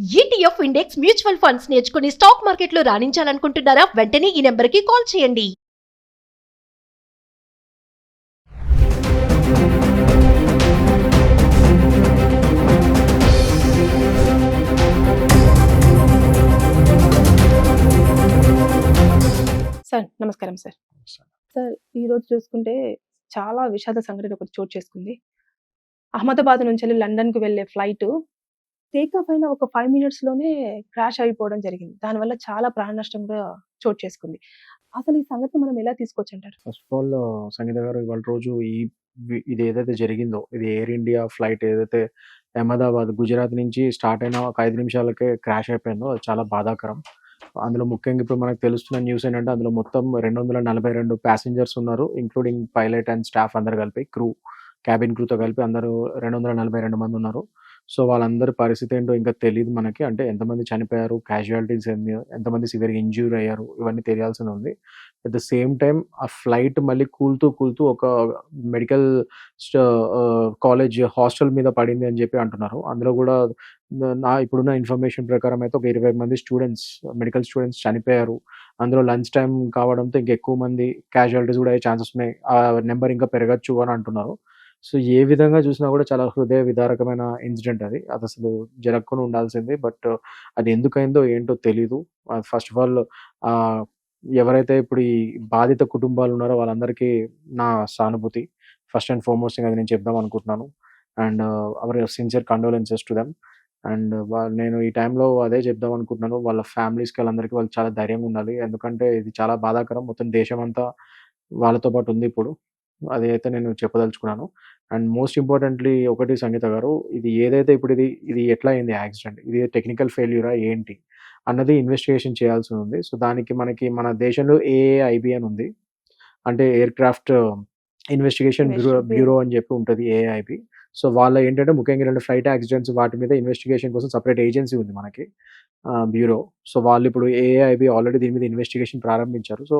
ETF index mutual funds నేర్చుకుని stock మార్కెట్లో రాణించాలనుకుంటున్నారా? వెంటనే ఈ నెంబర్కి కాల్ చేయండి. సార్ నమస్కారం సార్. సార్ ఈరోజు చూసుకుంటే చాలా విషాద సంఘటన ఒకటి చోటు చేసుకుంది. అహ్మదాబాద్ నుంచి వెళ్ళి లండన్కి వెళ్ళే ఫ్లైట్ టేకాఫ్ అయిన ఒక ఫైవ్ మినిట్స్లోనే క్రాష్ అయిపోవడం జరిగింది. దానివల్ల చాలా ప్రాణ నష్టం కూడా చోటు చేసుకుంది. అసలు ఈ సంగతి మనం ఎలా తీసుకోవచ్చు అంటారు ఫస్ట్ ఆఫ్ ఆల్ సంగీత గారు ఇవాళ రోజు ఈ ఇది ఏదైతే జరిగిందో ఇది ఎయిర్ ఇండియా ఫ్లైట్ ఏదైతే అహ్మదాబాద్ గుజరాత్ నుంచి స్టార్ట్ అయిన ఒక ఐదు నిమిషాలకే క్రాష్ అయిపోయిందో అది చాలా బాధాకరం. అందులో ముఖ్యంగా ఇప్పుడు మనకు తెలుస్తున్న న్యూస్ ఏంటంటే అందులో మొత్తం రెండు వందల నలభై రెండు ప్యాసింజర్స్ ఉన్నారు ఇంక్లూడింగ్ పైలట్ అండ్ స్టాఫ్ అందరు కలిపి క్రూ క్యాబిన్ క్రూతో కలిపి అందరూ రెండు వందల నలభై రెండు మంది ఉన్నారు. సో వాళ్ళందరి పరిస్థితి ఏంటో ఇంకా తెలియదు మనకి. అంటే ఎంతమంది చనిపోయారు క్యాజువాలిటీస్ ఎన్ని ఎంతమంది సివియర్గా ఇంజ్యూర్ అయ్యారు ఇవన్నీ తెలియాల్సి ఉంది. అట్ ద సేమ్ టైం ఆ ఫ్లైట్ మళ్ళీ కూలుతూ కూలుతూ ఒక మెడికల్ కాలేజ్ హాస్టల్ మీద పడింది అని చెప్పి అంటున్నారు. అందులో కూడా నా- నా ఇప్పుడున్న ఇన్ఫర్మేషన్ ప్రకారం అయితే ఒక ఇరవై మంది స్టూడెంట్స్ మెడికల్ స్టూడెంట్స్ చనిపోయారు. అందులో లంచ్ టైం కావడంతో ఇంకా ఎక్కువ మంది క్యాజువాలిటీస్ కూడా అయ్యే ఛాన్సెస్ ఉన్నాయి. ఆ నెంబర్ ఇంకా పెరగచ్చు అని అంటున్నారు. సో ఏ విధంగా చూసినా కూడా చాలా హృదయ విదారకమైన ఇన్సిడెంట్ అది. అది అసలు జరగకుండా ఉండాల్సింది. బట్ అది ఎందుకైందో ఏంటో తెలీదు. ఫస్ట్ ఆఫ్ ఆల్ ఎవరైతే ఇప్పుడు ఈ బాధిత కుటుంబాలు ఉన్నారో వాళ్ళందరికీ నా సానుభూతి. ఫస్ట్ అండ్ ఫార్మోస్ట్ అది నేను చెప్దాం అనుకుంటున్నాను. And our sincere condolences to them. And నేను ఈ టైంలో అదే చెప్దాం అనుకుంటున్నాను. వాళ్ళ ఫ్యామిలీస్కి వాళ్ళందరికీ వాళ్ళు చాలా ధైర్యంగా ఉండాలి. ఎందుకంటే ఇది చాలా బాధాకరం. మొత్తం దేశం అంతా వాళ్ళతో పాటు ఉంది ఇప్పుడు. అది అయితే నేను చెప్పదలుచుకున్నాను. అండ్ మోస్ట్ ఇంపార్టెంట్లీ ఒకటి సంగీత గారు ఇది ఏదైతే ఇప్పుడు ఇది ఇది ఎట్లా అయింది యాక్సిడెంట్ ఇది టెక్నికల్ ఫెయిల్యూరా ఏంటి అన్నది ఇన్వెస్టిగేషన్ చేయాల్సి ఉంది. సో దానికి మనకి మన దేశంలో ఏఐబి అని ఉంది. అంటే aircraft investigation bureau. Bureau అని చెప్పి ఉంటుంది ఏఐబి. సో వాళ్ళ ఏంటంటే ముఖ్యంగా రెండు ఫ్లైట్ యాక్సిడెంట్స్ వాటి మీద ఇన్వెస్టిగేషన్ కోసం సపరేట్ ఏజెన్సీ ఉంది మనకి బ్యూరో. సో వాళ్ళు ఇప్పుడు ఏఐబి ఆల్రెడీ దీని మీద ఇన్వెస్టిగేషన్ ప్రారంభించారు. సో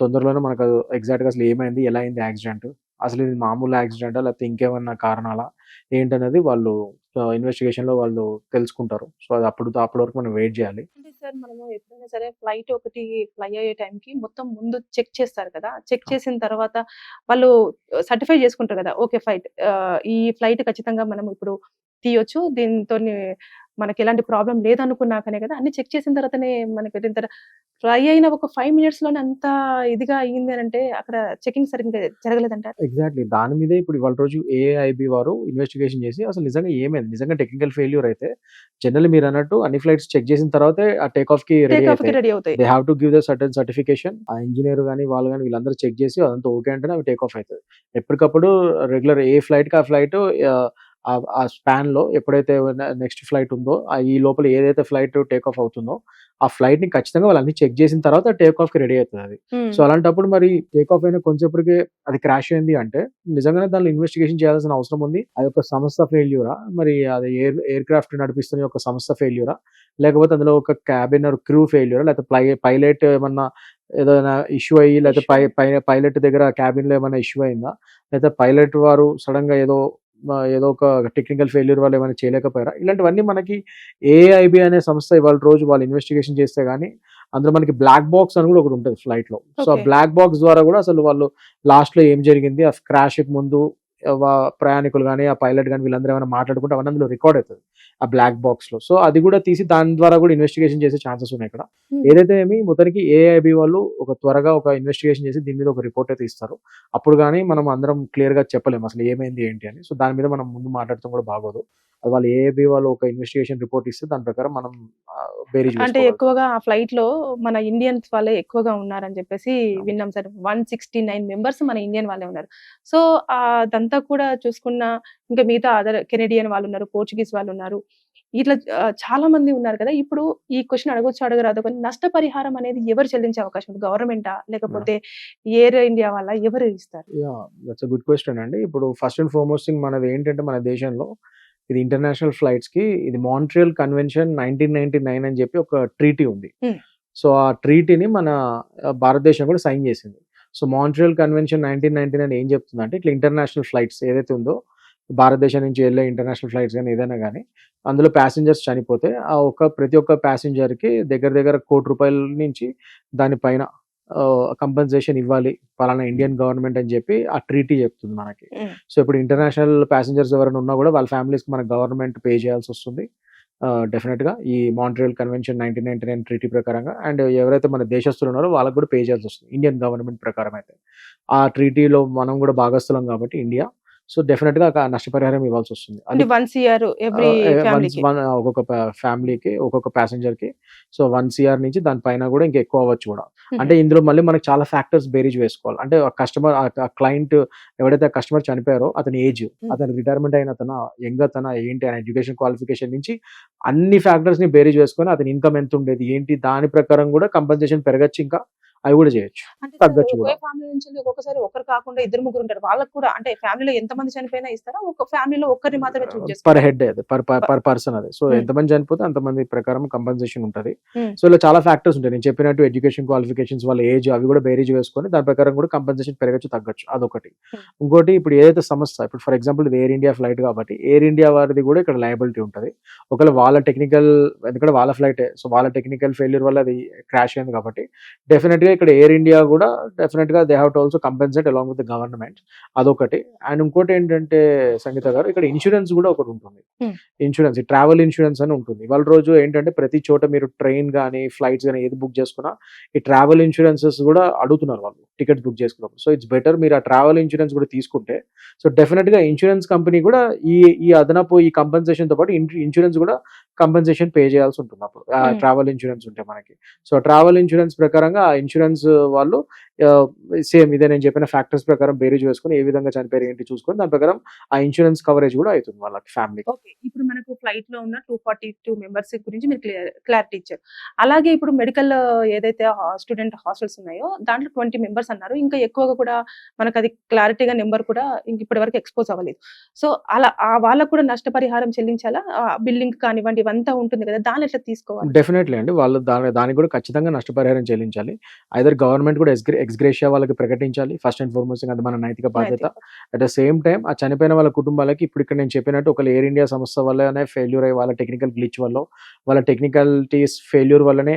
తొందరలోనే మనకు ఎగ్జాక్ట్గా అసలు ఏమైంది ఎలా అయింది యాక్సిడెంట్ అసలు ఇది మామూలు యాక్సిడెంటా లేకపోతే ఇంకేమన్నా కారణాలా? ఏంటనేది వాళ్ళు ఇన్వెస్టిగేషన్లో వాళ్ళు తెలుసుకుంటారు. సో అది అప్పుడు అప్పటి వరకు మనం వెయిట్ చేయాలి. అంటే సార్ మనము ఎప్పుడైనా సరే ఫ్లైట్ ఒకటి ఫ్లై అయ్యే టైంకి మొత్తం ముందు చెక్ చేస్తారు కదా? చెక్ చేసిన తర్వాత వాళ్ళు సర్టిఫై చేసుకుంటారు కదా? ఓకే ఫ్లైట్ ఈ ఫ్లైట్ ఖచ్చితంగా మనం ఇప్పుడు తీయొచ్చు. దీంతో మనకి ఎలాంటి ప్రాబ్లం లేదనుకున్నాకనే కదా అన్ని చెక్ చేసిన తర్వాతనే మనకి ఫ్లై అయిన ఒక ఫైవ్ మినిట్స్లోనే అంత ఇదిగా అయ్యింది అని అంటే అక్కడ చెకింగ్ సరిగ్గా జరగలేదంటారు? ఎగ్జాక్ట్లీ. దాని మీదే ఇప్పుడు ఇవాళ రోజు ఏఐబి వారు ఇన్వెస్టిగేషన్ చేసి అసలు నిజంగా ఏమైంది? నిజంగా టెక్నికల్ ఫెయిల్యూర్ అయితే జనరల్లీ మీరు అన్నట్టు అన్ని ఫ్లైట్స్ చెక్ చేసిన తర్వాతే ఆ టేక్ ఆఫ్కి రెడీ అవుతాయి. They have to give the certain certification ఆ ఇంజనీర్ కానీ వాళ్ళు కానీ వీళ్ళందరూ చెక్ చేసి అదంతా ఓకే అంటేనే అవి టేక్ ఆఫ్ అవుతుంది ఎప్పటికప్పుడు రెగ్యులర్ ఏ ఫ్లైట్కి ఆ ఫ్లైట్ ఆ స్పాన్లో ఎప్పుడైతే నెక్స్ట్ ఫ్లైట్ ఉందో ఆ ఈ లోపల ఏదైతే ఫ్లైట్ టేక్ ఆఫ్ అవుతుందో ఆ ఫ్లైట్ని ఖచ్చితంగా వాళ్ళు అన్ని చెక్ చేసిన తర్వాత టేక్ ఆఫ్కి రెడీ అవుతుంది అది. సో అలాంటప్పుడు మరి టేక్ ఆఫ్ అయిన కొంచెంసేపటికి అది క్రాష్ అయింది అంటే నిజంగానే దానిలో ఇన్వెస్టిగేషన్ చేయాల్సిన అవసరం ఉంది. అది ఒక సంస్థ ఫెయిల్యూరా మరి అది ఎయిర్ ఎయిర్ క్రాఫ్ట్ నడిపిస్తున్న ఒక సంస్థ ఫెయిల్యూరా లేకపోతే అందులో ఒక క్యాబిన్ క్రూ ఫెయిల్యూరా లేకపోతే ప్లై పైలట్ ఏమన్నా ఏదైనా ఇష్యూ అయ్యి లేకపోతే పై పైలట్ దగ్గర క్యాబిన్లో ఏమైనా ఇష్యూ అయిందా? లేకపోతే పైలట్ వారు సడన్గా ఏదో ఏదో ఒక టెక్నికల్ ఫెయిల్యూర్ వాళ్ళు ఏమైనా చేయలేకపోయారా? ఇలాంటివన్నీ మనకి ఏఐబి అనే సంస్థ ఇవాళ రోజు వాళ్ళు ఇన్వెస్టిగేషన్ చేస్తే గానీ అందులో మనకి బ్లాక్ బాక్స్ అని కూడా ఒకటి ఉంటుంది ఫ్లైట్లో. సో ఆ. బ్లాక్ బాక్స్ ద్వారా కూడా అసలు వాళ్ళు లాస్ట్లో ఏం జరిగింది? ఆ క్రాష్కి ముందు ప్రయాణికులు కానీ ఆ పైలట్ కానీ వీళ్ళందరూ ఏమైనా మాట్లాడుకుంటే అవన్నీ అందులో రికార్డ్ అవుతుంది ఆ బ్లాక్ బాక్స్లో. సో అది కూడా తీసి దాని ద్వారా కూడా ఇన్వెస్టిగేషన్ చేసే ఛాన్సెస్ ఉన్నాయి ఇక్కడ. ఏదైతే ఏమి మొత్తానికి ఏఐబి వాళ్ళు ఒక త్వరగా ఒక ఇన్వెస్టిగేషన్ చేసి దీని మీద ఒక రిపోర్ట్ అయితే ఇస్తారు. అప్పుడు కానీ మనం అందరం క్లియర్గా చెప్పలేము అసలు ఏమైంది ఏంటి అని. సో దాని మీద మనం ముందు మాట్లాడటం కూడా బాగోదు. వాళ్ళు ఏఐబి వాళ్ళు ఒక ఇన్వెస్టిగేషన్ రిపోర్ట్ ఇస్తే దాని ప్రకారం మనం బేరీజ్ అంటే. ఎక్కువగా ఆ ఫ్లైట్లో మన ఇండియన్స్ వాళ్ళే ఎక్కువగా ఉన్నారని చెప్పేసి విన్నాం sir. One sixty nine members మన ఇండియన్ వాళ్ళే ఉన్నారు. సో అదంతా కూడా చూసుకున్న ఇంకా మిగతా అదర్ కెనడియన్ వాళ్ళు ఉన్నారు పోర్చుగీస్ వాళ్ళు ఉన్నారు. ఇట్లా చాలా మంది ఉన్నారు కదా. ఇప్పుడు ఈ క్వశ్చన్ అడగొచ్చు అడగరాదు. కానీ నష్టపరిహారం అనేది ఎవరు చెల్లించే అవకాశం ఉంది? గవర్నమెంటా? లేకపోతే ఎయిర్ ఇండియా వాళ్ళ? ఎవరు ఇస్తారు? గుడ్ క్వశ్చన్ అండి. ఇప్పుడు ఫస్ట్ అండ్ ఫార్మోస్ట్ థింగ్ మనది ఏంటంటే మన దేశంలో ఇది ఇంటర్నేషనల్ ఫ్లైట్స్కి ఇది Montreal convention nineteen ninety nine అని చెప్పి ఒక ట్రీటీ ఉంది Hmm. సో ఆ ట్రీటీని మన భారతదేశం కూడా సైన్ చేసింది so Montreal convention nineteen ninety nine ఏం చెప్తుంది అంటే ఇట్లా ఇంటర్నేషనల్ ఫ్లైట్స్ ఏదైతే ఉందో భారతదేశం నుంచి వెళ్ళే ఇంటర్నేషనల్ ఫ్లైట్స్ కానీ ఏదైనా కానీ అందులో ప్యాసింజర్స్ చనిపోతే ఆ ఒక్క ప్రతి ఒక్క ప్యాసింజర్కి దగ్గర దగ్గర కోటి రూపాయల నుంచి దానిపైన కంపెన్సేషన్ ఇవ్వాలి పలానా ఇండియన్ గవర్నమెంట్ అని చెప్పి ఆ ట్రీటీ చెప్తుంది మనకి. సో ఇప్పుడు ఇంటర్నేషనల్ ప్యాసింజర్స్ ఎవరైనా ఉన్నా కూడా వాళ్ళ ఫ్యామిలీస్కి మన గవర్నమెంట్ పే చేయాల్సి వస్తుంది. డెఫినెట్గా ఈ Montreal convention nineteen ninety nine treaty ప్రకారంగా అండ్ ఎవరైతే మన దేశస్తులు ఉన్నారో వాళ్ళకి కూడా పే చేయాల్సి వస్తుంది. ఇండియన్ గవర్నమెంట్ ప్రకారం అయితే. ఆ ట్రీటీలో మనం కూడా భాగస్థులం కాబట్టి ఇండియా సో డెఫినెట్గా నష్టపరిహారం ఇవ్వాల్సి వస్తుంది. ఫ్యామిలీకి once one- ఒక్కొక్క ఫ్యామిలీకి ఒక్కొక్క ప్యాసింజర్కి. సో వన్ సిఆర్ నుంచి దానిపైన కూడా ఇంకా ఎక్కువ అవ్వచ్చు కూడా. అంటే ఇందులో మళ్ళీ మనకి చాలా ఫ్యాక్టర్స్ బేరీజ్ వేసుకోవాలి. అంటే కస్టమర్ ఆ క్లయింట్ ఎవరైతే కస్టమర్ చనిపోయారో అతని ఏజ్ అతని రిటైర్మెంట్ అయిన తన యంగ్ అతన ఏంటి ఆయన ఎడ్యుకేషన్ క్వాలిఫికేషన్ నుంచి అన్ని ఫ్యాక్టర్స్ని బేరీజ్ వేసుకొని అతని ఇన్కమ్ ఎంత ఉండేది ఏంటి దాని ప్రకారం కూడా కంపెన్సేషన్ పెరగచ్చు ఇంకా. అవి కూడా చేయొచ్చు. తగ్గచ్చు కూడా. ఫ్యామిలీ నుంచి ఒక్కొక్కసారి ఒకరు కాకుండా ఇద్దరు ముగ్గురు ఉంటారు. వాళ్ళకి కూడా అంటే ఫ్యామిలీలో ఎంత మంది చనిపోయినా ఇస్తారా? ఒక ఫ్యామిలీలో ఒక్కరిని మాత్రమే చూస్ పర్ హెడ్ అది. పర్ పర్ పర్సన్ అది. So Hmm. ఎంతమంది చనిపోతే అంతమంది ప్రకారం కంపెన్సేషన్ ఉంటుంది. Hmm. సో ఇలా చాలా ఫ్యాక్టర్స్ ఉంటాయి. నేను చెప్పినట్టు ఎడ్యుకేషన్ క్వాలిఫికేషన్స్ వాళ్ళ ఏజ్ అవి కూడా బేరీజ్ వేసుకొని దాని ప్రకారం కూడా కంపెన్సేషన్ పెరగచ్చు తగ్గచ్చు. అదొకటి. Hmm. ఇంకోటి ఇప్పుడు ఏదైతే సంస్థ ఇప్పుడు ఫర్ ఎగ్జాంపుల్ ఇది ఎయిర్ ఇండియా ఫ్లైట్ కాబట్టి ఎయిర్ ఇండియా వారిది కూడా ఇక్కడ లయబిలిటీ ఉంటుంది. ఒకవేళ వాళ్ళ టెక్నికల్ ఎందుకంటే వాళ్ళ ఫ్లైట్ సో వాళ్ళ టెక్నికల్ ఫెయిల్యూర్ వల్ల అది క్రాష్ అయింది కాబట్టి డెఫినెట్ గా ఇక్కడ ఎయిర్ ఇండియా కూడా డెఫినెట్గా they have to also compensate along with the government అదొకటి. అండ్ ఇంకోటి ఏంటంటే సంగీత గారు ఇక్కడ ఇన్సూరెన్స్ కూడా ఒకటి ఉంటుంది. ఇన్సూరెన్స్ ట్రావెల్ ఇన్సూరెన్స్ అని ఉంటుంది. వాళ్ళ రోజు ఏంటంటే ప్రతి చోట మీరు ట్రైన్ కానీ ఫ్లైట్స్ కానీ ఏది బుక్ చేసుకున్నా ఈ ట్రావెల్ ఇన్సూరెన్సెస్ కూడా అడుగుతున్నారు వాళ్ళు టికెట్ బుక్ చేసుకున్నప్పుడు. సో ఇట్స్ బెటర్ మీరు ఆ ట్రావెల్ ఇన్సూరెన్స్ కూడా తీసుకుంటే సో డెఫినెట్గా ఇన్సూరెన్స్ కంపెనీ కూడా ఈ ఈ అదనపు ఈ కంపెన్సేషన్తో పాటు ఇన్సూరెన్స్ కూడా కంపెన్సేషన్ పే చేయాల్సి ఉంటుంది అప్పుడు. ట్రావెల్ ఇన్సూరెన్స్ ఉంటే మనకి. సో ట్రావెల్ ఇన్సూరెన్స్ ప్రకారంగా ఆ ఇన్సూరెన్స్ వాళ్ళు సేమ్ ఇదే నేను చెప్పిన ఫ్యాక్టర్స్ ప్రకారం బేరీజ్ వేసుకొని ఏ విధంగా చనిపోయారు ఏంటి చూసుకొని దాని ప్రకారం ఆ ఇన్సూరెన్స్ కవరేజ్ కూడా అవుతుంది వాళ్ళకి ఫ్యామిలీ ఓకే ఇప్పుడు మనకు ఫ్లైట్లో ఉన్న టూ ఫార్టీ టూ మెంబర్స్ గురించి మీరు క్లారిటీ ఇచ్చారు. అలాగే ఇప్పుడు మెడికల్ ఏదైతే స్టూడెంట్ హాస్టల్స్ ఉన్నాయో దాంట్లో ట్వంటీ మెంబర్స్ అన్నారు. ఇంకా ఎక్కువగా కూడా మనకు అది క్లారిటీగా నెంబర్ కూడా ఇంక ఇప్పటి వరకు ఎక్స్పోజ్ అవ్వలేదు. సో అలా ఆ వాళ్ళకు కూడా నష్టపరిహారం చెల్లించాలా? బిల్డింగ్ కానివ్వండి ఇవంతా ఉంటుంది కదా దాన్ని ఎట్లా తీసుకోవాలి? డెఫినెట్లీ అండి. వాళ్ళు దాని దానికి కూడా ఖచ్చితంగా నష్టపరిహారం చెల్లించాలి. ఐదర్ గవర్నమెంట్ కూడా ఎక్స్గ్రేషియా వాళ్ళకి ప్రకటించాలి. ఫస్ట్ అండ్ ఫార్మోస్ట్ అది మన నైతిక బాధ్యత. అట్ ద సేమ్ టైం ఆ చనిపోయిన వాళ్ళ కుటుంబాలకి ఇప్పుడు ఇక్కడ నేను చెప్పినట్టు ఒక ఎయిర్ ఇండియా సంస్థ వల్లనే ఫెయిల్యూర్ అయ్యి వాళ్ళ టెక్నికల్ గ్లిచ్ వల్ల వాళ్ళ టెక్నికల్టీస్ ఫెయిల్యూర్ వల్లనే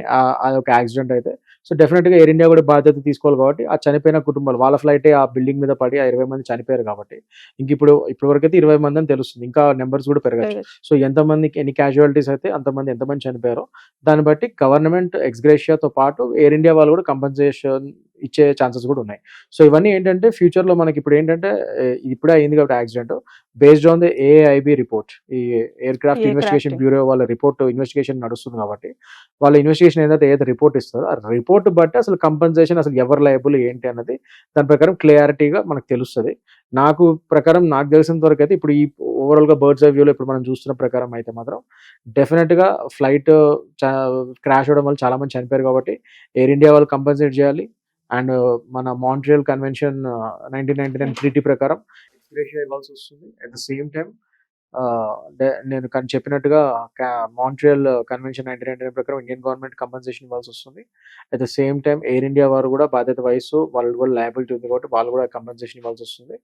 ఒక యాక్సిడెంట్ అయితే సో డెఫినెట్గా ఎయిర్ ఇండియా కూడా బాధ్యత తీసుకోవాలి కాబట్టి ఆ చనిపోయిన కుటుంబాలు వాళ్ళ ఫ్లైట్ ఆ బిల్డింగ్ మీద పడి ఆ ఇరవై మంది చనిపోయారు కాబట్టి ఇంక ఇప్పుడు ఇప్పటి వరకు అయితే ఇరవై మంది అని తెలుస్తుంది. ఇంకా నెంబర్స్ కూడా పెరగచ్చు. సో ఎంతమందికి ఎన్ని క్యాజువాలిటీస్ అయితే అంతమంది ఎంతమంది చనిపోయారో దాన్ని బట్టి గవర్నమెంట్ ఎక్స్గ్రేషియాతో పాటు ఎయిర్ ఇండియా వాళ్ళు కూడా కంపెన్సేషన్ ఇచ్చే ఛాన్సెస్ కూడా ఉన్నాయి. సో ఇవన్నీ ఏంటంటే ఫ్యూచర్లో మనకి ఇప్పుడు ఏంటంటే ఇప్పుడే అయింది కాబట్టి accident. Based on the AIB report. ఈ ఎయిర్ క్రాఫ్ట్. ఇన్వెస్టిగేషన్ బ్యూరో వాళ్ళ రిపోర్ట్ ఇన్వెస్టిగేషన్ నడుస్తుంది కాబట్టి వాళ్ళ ఇన్వెస్టిగేషన్ ఏదైతే ఏదైతే రిపోర్ట్ ఇస్తారో ఆ రిపోర్ట్ బట్టి అసలు కంపెన్సేషన్ అసలు ఎవరు లయబుల్ ఏంటి అన్నది దాని ప్రకారం క్లియారిటీగా మనకు తెలుస్తుంది. నాకు ప్రకారం నాకు తెలిసినంత వరకు అయితే ఇప్పుడు ఈ ఓవరాల్గా బర్డ్స్ ఐ వ్యూలో ఇప్పుడు మనం చూస్తున్న ప్రకారం అయితే మాత్రం డెఫినెట్గా ఫ్లైట్ క్రాష్ అవడం వల్ల చాలా మంది చనిపోయారు కాబట్టి ఎయిర్ ఇండియా వాళ్ళు కంపెన్సేట్ చేయాలి. అండ్ మన Montreal convention nineteen ninety nine treaty ప్రకారం ఎక్స్గ్రేషియా ఇవ్వాల్సి వస్తుంది. అట్ ద సేమ్ టైం నేను కానీ చెప్పినట్టుగా Montreal convention nineteen ninety nine ప్రకారం ఇండియన్ గవర్నమెంట్ కంపెన్సేషన్ ఇవ్వాల్సి వస్తుంది. At the same time Air India వారు కూడా బాధ్యత వయసు వాళ్ళు కూడా లయబిలిటీ ఉంది కాబట్టి వాళ్ళు కూడా కంపెన్సేషన్ ఇవ్వాల్సి వస్తుంది.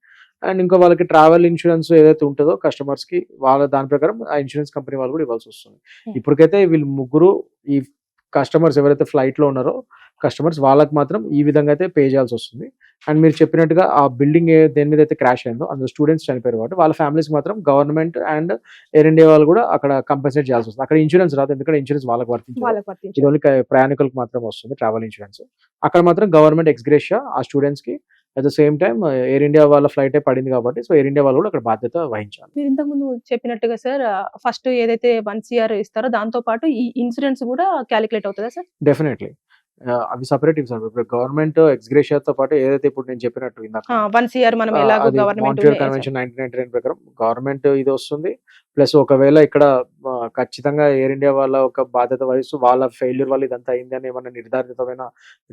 అండ్ ఇంకా వాళ్ళకి ట్రావెల్ ఇన్సూరెన్స్ ఏదైతే ఉంటుందో కస్టమర్స్కి వాళ్ళ దాని ప్రకారం ఆ ఇన్సూరెన్స్ కంపెనీ వాళ్ళు కూడా ఇవ్వాల్సి వస్తుంది. Hmm. ఇప్పటికైతే వీళ్ళు ముగ్గురు ఈ కస్టమర్స్ ఎవరైతే ఫ్లైట్లో ఉన్నారో కస్టమర్స్ వాళ్ళకి మాత్రం ఈ విధంగా అయితే పే చేయాల్సి వస్తుంది. అండ్ మీరు చెప్పినట్టుగా ఆ బిల్డింగ్ దేని మీద అయితే క్రాష్ అయిందో అందులో స్టూడెంట్స్ చనిపోయారు కాబట్టి వాళ్ళ ఫ్యామిలీస్ మాత్రం గవర్నమెంట్ అండ్ ఎయిర్ ఇండియా వాళ్ళు కూడా అక్కడ కంపెన్సేట్ చేయాల్సి వస్తుంది. అక్కడ ఇన్సూరెన్స్ రాదు ఎందుకంటే ఇన్సూరెన్స్ వాళ్ళకి వర్తించదు. ఇది ఓన్లీ ప్రయాణికులకు మాత్రం వస్తుంది ట్రావెల్ ఇన్సూరెన్స్ అక్కడ మాత్రం గవర్నమెంట్ ఎక్స్గ్రేషియా ఆ స్టూడెంట్స్కి. At the same time Air India వాళ్ళ ఫ్లైట్ పడింది కాబట్టి సో ఎయిర్ ఇండియా వాళ్ళు కూడా అక్కడ బాధ్యత వహించాలి. మీరు ఇంతకు ముందు చెప్పినట్టుగా సార్ ఫస్ట్ ఏదైతే వన్ సిఆర్ ఇస్తారో దాంతో పాటు ఈ ఇన్సూరెన్స్ కూడా క్యాలిక్యులేట్ అవుతుందా సార్? డెఫినెట్లీ అవి సపరేట్ సార్. ఇప్పుడు గవర్నమెంట్ ఎక్స్గ్రేషియాతో పాటు ఏదైతే ఇప్పుడు నేను చెప్పినట్టు కన్వెన్షన్ నైన్టీన్ నైన్టీ నైన్ ప్రకారం గవర్నమెంట్ ఇది వస్తుంది. ప్లస్ ఒకవేళ ఇక్కడ ఖచ్చితంగా ఎయిర్ ఇండియా వాళ్ళ ఒక బాధ్యత వహిస్తూ వాళ్ళ ఫెయిల్యూర్ వల్ల ఇదంతా అయింది అని ఏమన్నా నిర్ధారితమైన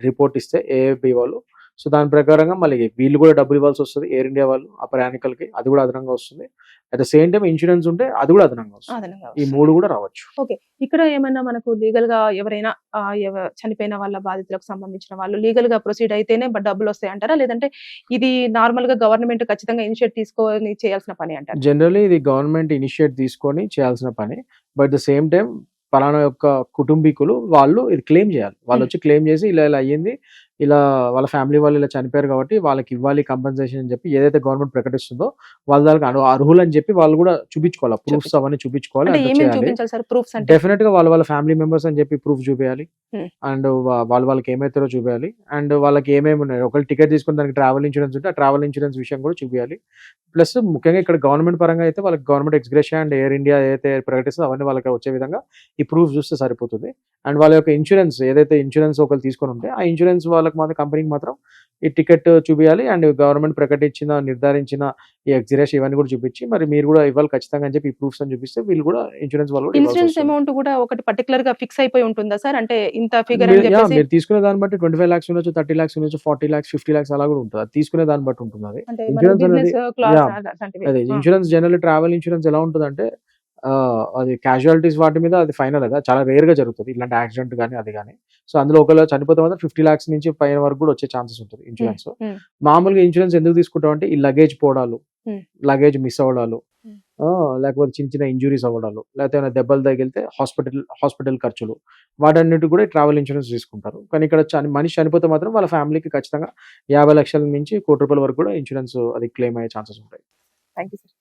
రిపోర్ట్ ఇస్తే ఏఏబి వాళ్ళు సో దాని ప్రకారంగా మళ్ళీ వీళ్ళు కూడా డబ్బులు ఇవ్వాల్సి వస్తుంది ఎయిర్ ఇండియా వాళ్ళు ఆ ప్రయాణికులకి. అది కూడా అదనంగా వస్తుంది. At the same time insurance ఉంటే అది కూడా అదనంగా వస్తుంది. ఈ. మూడు కూడా రావచ్చు. ఇక్కడ ఏమైనా మనకు లీగల్గా ఎవరైనా చనిపోయిన వాళ్ళ బాధితులకు సంబంధించిన వాళ్ళు లీగల్గా ప్రొసీడ్ అయితేనే డబ్బులు వస్తాయి అంటారా లేదంటే ఇది నార్మల్గా గవర్నమెంట్ ఖచ్చితంగా ఇనిషియేట్ తీసుకొని చేయాల్సిన పని అంటారు? జనరల్లీ ఇది గవర్నమెంట్ ఇనిషియేట్ తీసుకొని చేయాల్సిన పని. బట్ ద సేమ్ టైం పలానా యొక్క కుటుంబీకులు వాళ్ళు ఇది క్లెయిమ్ చేయాలి. వాళ్ళు Hmm. వచ్చి క్లెయిమ్ చేసి ఇలా ఇలా అయ్యింది ఇలా వాళ్ళ ఫ్యామిలీ వాళ్ళు ఇలా చనిపోయారు కాబట్టి వాళ్ళకి ఇవ్వాలి కంపెన్సేషన్ అని చెప్పి ఏదైతే గవర్నమెంట్ ప్రకటిస్తుందో వాళ్ళ దానికి అర్హులు అని చెప్పి వాళ్ళు కూడా చూపించుకోవాలి? ప్రూఫ్స్. అవన్నీ చూపించుకోవాలి డెఫినెట్గా వాళ్ళ వాళ్ళ ఫ్యామిలీ మెంబర్స్ అని చెప్పి ప్రూఫ్ చూపించాలి. అండ్ వాళ్ళ వాళ్ళకి ఏమైతారో చూపించాలి అండ్ వాళ్ళకి ఏమేమి ఉన్నాయి? ఒకవేళ టికెట్ తీసుకుని దానికి ట్రావెల్ ఇన్సూరెన్స్ ఉంటే ఆ ట్రావెల్ ఇన్సూరెన్స్ విషయం కూడా చూపించాలి ప్లస్ ముఖ్యంగా ఇక్కడ గవర్నమెంట్ పరంగా అయితే వాళ్ళకి government ex gratia and Air India ఏదైతే ప్రకటిస్తుందో అవన్నీ వాళ్ళకి వచ్చే విధంగా ఈ ప్రూఫ్ చూస్తే సరిపోతుంది. అండ్ వాళ్ళ యొక్క ఇన్సూరెన్స్ ఏదైతే ఇన్సూరెన్స్ ఒకరు తీసుకొని ఉంటే ఆ ఇన్సూరెన్స్ వాళ్ళకి మాత్రం కంపెనీకి మాత్రం ఈ టికెట్ చూపించాలి అండ్ గవర్నమెంట్ ప్రకటించిన నిర్ధారించిన ఈ ఎక్స్గ్రేషన్ ఇవన్నీ కూడా చూపించి మరి మీరు కూడా ఇవ్వాలి ఖచ్చితంగా అని చెప్పి ఈ ప్రూఫ్స్ అని చూపిస్తే వీళ్ళు కూడా ఇన్సూరెన్స్ వాళ్ళు ఇన్సూరెన్స్. అమౌంట్ కూడా ఒకటి పర్టికులర్గా ఫిక్స్ అయిపోయి ఉంటుందా సార్? అంటే ఇంత ఫిగర్ మీరు- తీసుకునే దాన్ని బట్టి ట్వంటీ ఫైవ్ లాక్స్ ఉండొచ్చు థర్టీ లాక్స్ ఉండొచ్చు ఫార్టీ లాక్స్ ఫిఫ్టీ లాక్స్ అలా కూడా ఉంటుంది. తీసుకునే దాన్ని బట్టి ఉంటుంది అది. ఇన్సూరెన్స్ అనేది. ఇన్సూరెన్స్ జనరల్ ట్రావెల్ ఇన్సూరెన్స్ ఎలా ఉంటుంది అంటే అది క్యాజువాలిటీస్ వాటి మీద అది ఫైనల్ కదా. చాలా రేర్గా జరుగుతుంది. ఇలాంటి యాక్సిడెంట్ కానీ అది కానీ సో అందులో ఒకవేళ చనిపోతే మాత్రం ఫిఫ్టీ లాక్స్ నుంచి పైన వరకు కూడా వచ్చే ఛాన్సెస్ ఉంటుంది ఇన్సూరెన్స్ hmm. మామూలుగా ఇన్సూరెన్స్ ఎందుకు తీసుకుంటాం అంటే ఈ లగేజ్ పోవడాలు Hmm. లగేజ్ మిస్ అవ్వడాలు Hmm. లేకపోతే చిన్న చిన్న ఇంజురీస్ అవ్వడాలు లేకపోతే ఏమైనా దెబ్బలు తగిలితే హాస్పిటల్ హాస్పిటల్ ఖర్చులు. వాటన్నిటి కూడా ట్రావెల్ ఇన్సూరెన్స్ తీసుకుంటారు. కానీ ఇక్కడ చని మనిషి చనిపోతే మాత్రం వాళ్ళ ఫ్యామిలీకి ఖచ్చితంగా యాభై లక్షల నుంచి కోటి రూపాయల వరకు కూడా ఇన్సూరెన్స్ అది క్లెయిమ్ అయ్యే ఛాన్సెస్ ఉంటాయి. Thank you sir